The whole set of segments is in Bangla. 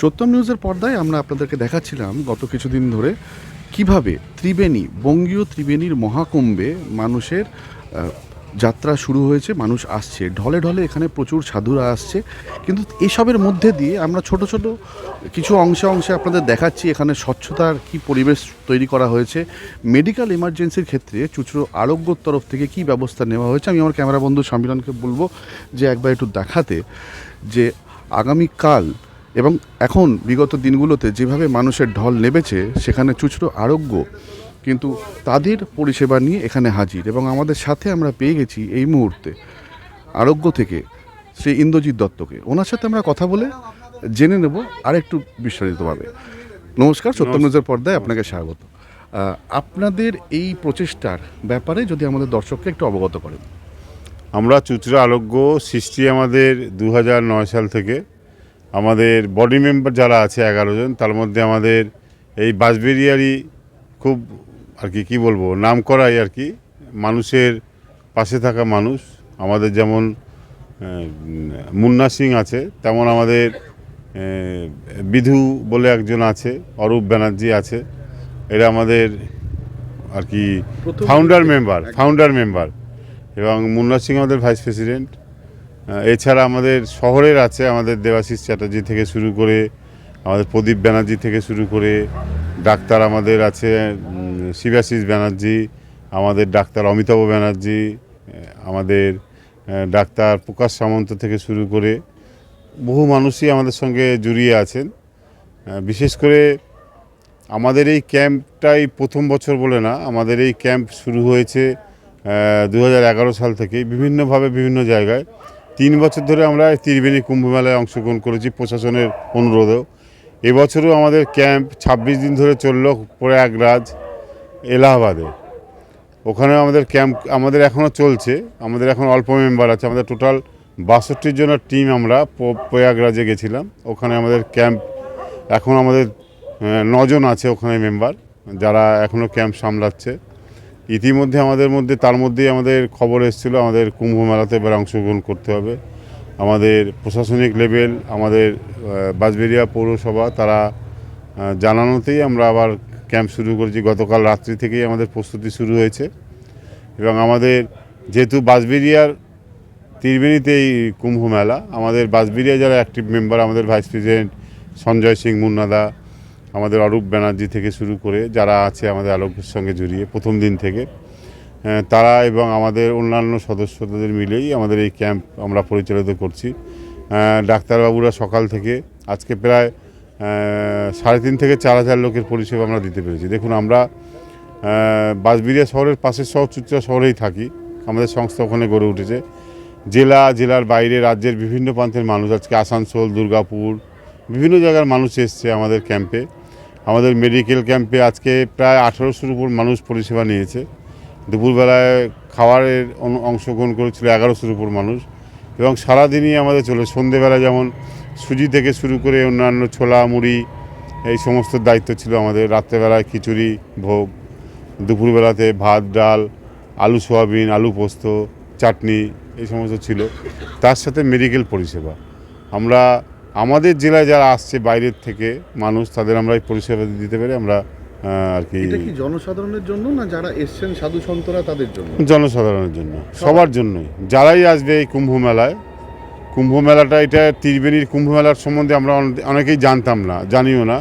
সত্যম নিউজের পর্দায় আমরা আপনাদেরকে দেখাচ্ছিলাম গত কিছুদিন ধরে কীভাবে ত্রিবেণী, বঙ্গীয় ত্রিবেণীর মহাকুম্ভে মানুষের যাত্রা শুরু হয়েছে, মানুষ আসছে। ঢলে ঢলে এখানে প্রচুর সাধুরা আসছে। কিন্তু এসবের মধ্যে দিয়ে আমরা ছোট ছোট কিছু অংশে অংশে আপনাদের দেখাচ্ছি এখানে স্বচ্ছতার কি পরিবেশ তৈরি করা হয়েছে। মেডিকেল এমার্জেন্সির ক্ষেত্রে চুচড়ো আরোগ্যর তরফ থেকে কি ব্যবস্থা নেওয়া হয়েছে? আমি আমার ক্যামেরা বন্ধু সম্মিলনকে বলব যে একবার একটু দেখাতে যে আগামীকাল এবং এখন বিগত দিনগুলোতে যেভাবে মানুষের ঢল নেমেছে সেখানে চুচড়ো আরোগ্য। কিন্তু তাদের পরিষেবা নিয়ে এখানে হাজির এবং আমাদের সাথে আমরা পেয়ে গেছি এই মুহূর্তে আরোগ্য থেকে শ্রী ইন্দ্রজিৎ দত্তকে। ওনার সাথে আমরা কথা বলে জেনে নেব আরেকটু বিস্তারিতভাবে। নমস্কার সত্যম নিউজের পর্দায় আপনাকে স্বাগত। আপনাদের এই প্রচেষ্টার ব্যাপারে যদি আমাদের দর্শককে একটু অবগত করেন। আমরা চুচড়া আরোগ্য সৃষ্টি আমাদের দু নয় সাল থেকে। আমাদের বডি মেম্বার যারা আছে এগারো জন তার মধ্যে আমাদের এই বাঁশবেরিয়ারই খুব আর কি কী বলব নাম করাই আর কি মানুষের পাশে থাকা মানুষ। আমাদের যেমন মুন্না সিং আছে তেমন আমাদের বিধু বলে একজন আছে অরূপ ব্যানার্জি আছে। এরা আমাদের আর কি ফাউন্ডার মেম্বার ফাউন্ডার মেম্বার এবং মুন্না সিং আমাদের ভাইস প্রেসিডেন্ট এছাড়া আমাদের শহরের আছে আমাদের দেবাশিস চ্যাটার্জি থেকে শুরু করে, আমাদের প্রদীপ ব্যানার্জি থেকে শুরু করে, ডাক্তার আমাদের আছে শিবাশিস ব্যানার্জি, আমাদের ডাক্তার অমিতাভ ব্যানার্জি আমাদের ডাক্তার প্রকাশ সামন্ত থেকে শুরু করে বহু মানুষই আমাদের সঙ্গে জড়িয়ে আছেন। বিশেষ করে আমাদের এই ক্যাম্পটাই প্রথম বছর বলে না, আমাদের এই ক্যাম্প শুরু হয়েছে দু হাজার এগারো সাল থেকে বিভিন্নভাবে বিভিন্ন জায়গায়। তিন বছর ধরে আমরা ত্রিবেণী কুম্ভ মেলায় অংশগ্রহণ করেছি প্রশাসনের অনুরোধেও। এবছরও আমাদের ক্যাম্প ছাব্বিশ দিন ধরে চলল প্রয়াগরাজ, এলাহাবাদে। ওখানে আমাদের ক্যাম্প, আমাদের এখনও চলছে, আমাদের এখন অল্প মেম্বার আছে, আমাদের টোটাল বাষট্টির জন্য টিম আমরা প্রয়াগরাজে গেছিলাম। ওখানে আমাদের ক্যাম্প, এখন আমাদের নজন আছে ওখানে মেম্বার, যারা এখনও ক্যাম্প সামলাচ্ছে। ইতিমধ্যে আমাদের মধ্যে, তার মধ্যেই আমাদের খবর এসেছিল, আমাদের কুম্ভ মেলাতে এবার অংশগ্রহণ করতে হবে। আমাদের প্রশাসনিক লেভেল, আমাদের বাঁশবেড়িয়া পৌরসভা, তারা জানানোতেই আমরা আবার ক্যাম্প শুরু করেছি। গতকাল রাত্রি থেকেই আমাদের প্রস্তুতি শুরু হয়েছে। এবং আমাদের যেহেতু বাঁশবেড়িয়ার ত্রিবেণীতে এই কুম্ভ মেলা আমাদের বাঁশবেড়িয়া যারা অ্যাক্টিভ মেম্বার আমাদের ভাইস প্রেসিডেন্ট সঞ্জয় সিং মুন্নাদা আমাদের অরূপ ব্যানার্জি থেকে শুরু করে যারা আছে আমাদের আলোকের সঙ্গে জড়িয়ে প্রথম দিন থেকে তারা এবং আমাদের অন্যান্য সদস্যদের মিলেই আমাদের এই ক্যাম্প আমরা পরিচালিত করছি। ডাক্তারবাবুরা সকাল থেকে, আজকে প্রায় সাড়ে তিন থেকে চার হাজার লোকের পরিষেবা আমরা দিতে পেরেছি। দেখুন, আমরা বাঁশবেড়িয়া শহরের পাশের শহর চুচড়া শহরেই থাকি। আমাদের সংস্থা ওখানে গড়ে উঠেছে। জেলা, জেলার বাইরে রাজ্যের বিভিন্ন প্রান্তের মানুষ আজকে আসানসোল, দুর্গাপুর, বিভিন্ন জায়গার মানুষ এসছে আমাদের ক্যাম্পে। আমাদের মেডিকেল ক্যাম্পে আজকে প্রায় আঠারোশোর উপর মানুষ পরিষেবা নিয়েছে। দুপুরবেলায় খাওয়ারের অংশগ্রহণ করেছিল এগারোশোর উপর মানুষ এবং সারাদিনই আমাদের চলে। সন্ধেবেলা যেমন সুজি থেকে শুরু করে অন্যান্য ছোলা, মুড়ি, এই সমস্ত দায়িত্ব ছিল আমাদের। রাত্রেবেলায় খিচুড়ি, ভোগ, দুপুরবেলাতে ভাত, ডাল, আলু, সোয়াবিন, আলু পোস্ত, চাটনি, এই সমস্ত ছিল। তার সাথে মেডিকেল পরিষেবা। আমরা আমাদের জেলায় যারা আসছে বাইরের থেকে মানুষ তাদের আমরা এই পরিষেবা দিতে পেরে আমরা আর কি এটা কি জনসাধারণের জন্য না যারা এসছেন সাধু সন্তরা তাদের জন্য? জনসাধারণের জন্য সবার জন্যই। যারাই আসবে এই কুম্ভ মেলায় কুম্ভ মেলাটা এটা ত্রিবেণীর কুম্ভ মেলার সম্বন্ধে আমরা অনেকেই জানতাম না জানিও না।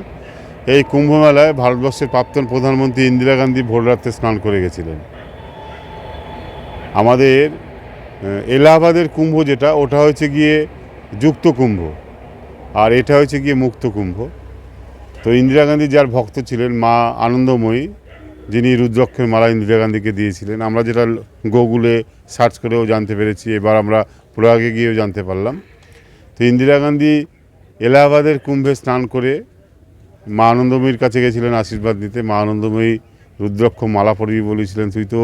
এই কুম্ভ মেলায় ভারতবর্ষের প্রাক্তন প্রধানমন্ত্রী ইন্দিরা গান্ধী ভোর রাত্রে স্নান করে গেছিলেন। আমাদের এলাহাবাদের কুম্ভ যেটা ওটা হচ্ছে গিয়ে যুক্ত কুম্ভ। আর এটা হচ্ছে গিয়ে মুক্ত কুম্ভ। তো ইন্দিরা গান্ধী যার ভক্ত ছিলেন, মা আনন্দময়ী, যিনি রুদ্রক্ষের মালা ইন্দিরা গান্ধীকে দিয়েছিলেন। আমরা যেটা গুগলে সার্চ করেও জানতে পেরেছি, এবার আমরা প্রয়াগে গিয়েও জানতে পারলাম। তো ইন্দিরা গান্ধী এলাহাবাদের কুম্ভে স্নান করে মা আনন্দময়ীর কাছে গেছিলেন আশীর্বাদ নিতে। মা আনন্দময়ী রুদ্রক্ষ মালা পরিয়ে বলেছিলেন, তুই তো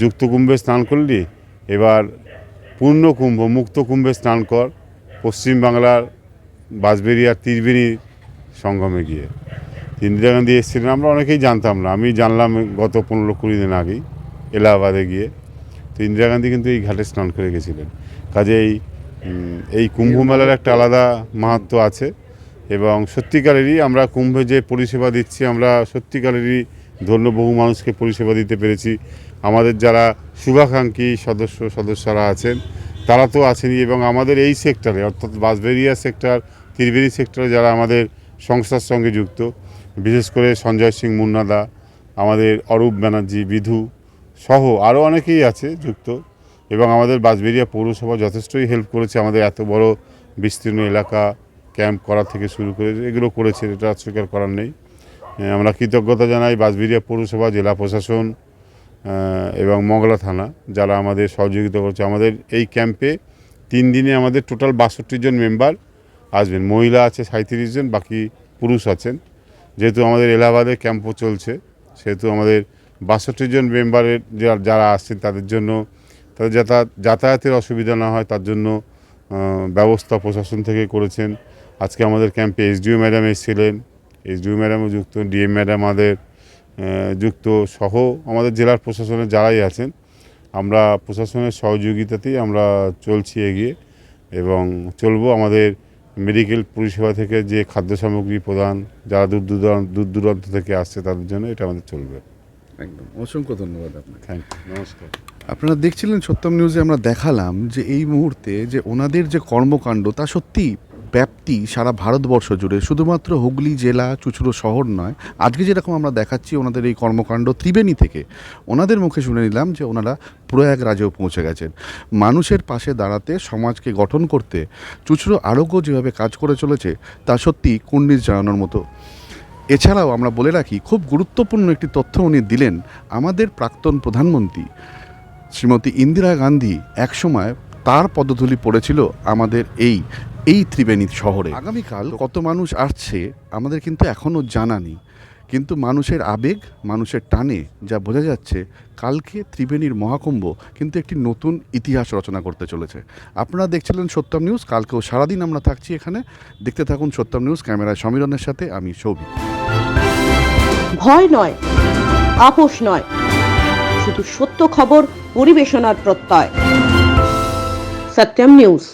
যুক্ত কুম্ভে স্নান করলি, এবার পূর্ণ কুম্ভ, মুক্ত কুম্ভে স্নান কর। পশ্চিমবাংলার বাঁশবেরিয়ার ত্রিবেণী সঙ্গমে গিয়ে। ইন্দিরা গান্ধী এসেছিলেন, আমরা অনেকেই জানতাম না। আমি জানলাম গত পনেরো কুড়ি দিন আগেই, এলাহাবাদে গিয়ে। তো ইন্দিরা গান্ধী কিন্তু এই ঘাটে স্নান করে গেছিলেন। কাজেই এই কুম্ভ মেলার একটা আলাদা মাহাত্ম আছে এবং সত্যিকারেরই আমরা কুম্ভে যে পরিষেবা দিচ্ছি, আমরা সত্যিকারেরই ধন্য বহু মানুষকে পরিষেবা দিতে পেরেছি। আমাদের যারা শুভাকাঙ্ক্ষী সদস্য, সদস্যরা আছেন তারা তো আছেনই এবং আমাদের এই সেক্টরে অর্থাৎ বাসবেরিয়া সেক্টর ত্রিবেণী সেক্টরে যারা আমাদের সংস্থার সঙ্গে যুক্ত, বিশেষ করে সঞ্জয় সিং মুন্নাদা আমাদের অরূপ ব্যানার্জি, বিধু সহ আরও অনেকেই আছে যুক্ত এবং আমাদের বাঁশবেড়িয়া পৌরসভা যথেষ্টই হেল্প করেছে। আমাদের এত বড় বিস্তীর্ণ এলাকা ক্যাম্প করা থেকে শুরু করে এগুলো করেছে, এটা অস্বীকার করার নেই। আমরা কৃতজ্ঞতা জানাই বাঁশবেড়িয়া পৌরসভা, জেলা প্রশাসন এবং মংলা থানা, যারা আমাদের সহযোগিতা করছে। আমাদের এই ক্যাম্পে তিন দিনে আমাদের টোটাল বাষট্টি জন মেম্বার আসবেন। মহিলা আছে সাঁত্রিশ জন, বাকি পুরুষ আছেন। যেহেতু আমাদের এলাহাবাদে ক্যাম্পও চলছে, সেহেতু আমাদের বাষট্টি জন মেম্বারের যারা আসছেন, তাদের জন্য, তাদের যাতায়াত যাতায়াতের অসুবিধা না হয়, তার জন্য ব্যবস্থা প্রশাসন থেকে করেছেন। আজকে আমাদের ক্যাম্পে এসডিও ম্যাডাম এসেছিলেন। এসডিও ম্যাডামও যুক্ত ডিএম ম্যাডাম আমাদের যুক্ত সহ আমাদের জেলার প্রশাসনের যারাই আছেন আমরা প্রশাসনের সহযোগিতাতেই আমরা চলছি এগিয়ে এবং চলবো আমাদের মেডিকেল পরিষেবা থেকে যে খাদ্য সামগ্রী প্রদান যারা দূর দূরান্ত দূর দূরান্ত থেকে আসছে তাদের জন্য এটা আমাদের চলবে। একদম। অসংখ্য ধন্যবাদ আপনাকে। থ্যাংক ইউ নমস্কার। আপনারা দেখছিলেন সত্যম নিউজে আমরা দেখালাম যে এই মুহূর্তে যে ওনাদের যে কর্মকাণ্ড তা সত্যি ব্যাপ্তি সারা ভারতবর্ষ জুড়ে। শুধুমাত্র হুগলি জেলা, চুচুড়ো শহর নয়, আজকে যেরকম আমরা দেখাচ্ছি ওনাদের এই কর্মকাণ্ড ত্রিবেণী থেকে, ওনাদের মুখে শুনে নিলাম যে ওনারা প্রয়াগরাজেও পৌঁছে গেছেন। মানুষের পাশে দাঁড়াতে, সমাজকে গঠন করতে, চুচুড়ো আরোগ্য যেভাবে কাজ করে চলেছে, তা সত্যি কুন্ডিস জানানোর মতো। এছাড়াও আমরা বলে রাখি, খুব গুরুত্বপূর্ণ একটি তথ্য উনি দিলেন, আমাদের প্রাক্তন প্রধানমন্ত্রী শ্রীমতী ইন্দিরা গান্ধী একসময় তার পদধূলি পড়েছিল আমাদের এই এই ত্রিবেণী শহরে। আগামীকাল কত মানুষ আসছে আমাদের কিন্তু এখনও জানা নেই। কিন্তু মানুষের আবেগ মানুষের টানে যা বোঝা যাচ্ছে কালকে ত্রিবেণীর মহাকুম্ভ কিন্তু একটি নতুন ইতিহাস রচনা করতে চলেছে। আপনারা দেখছিলেন সত্যম নিউজ কালকেও সারাদিন আমরা থাকছি এখানে। দেখতে থাকুন সত্যম নিউজ ক্যামেরায় সমীরণের সাথে আমি সৌভিক। ভয় নয় আপোষ নয় শুধু সত্য খবর পরিবেশনার প্রত্যয়। সত্যম নিউজ।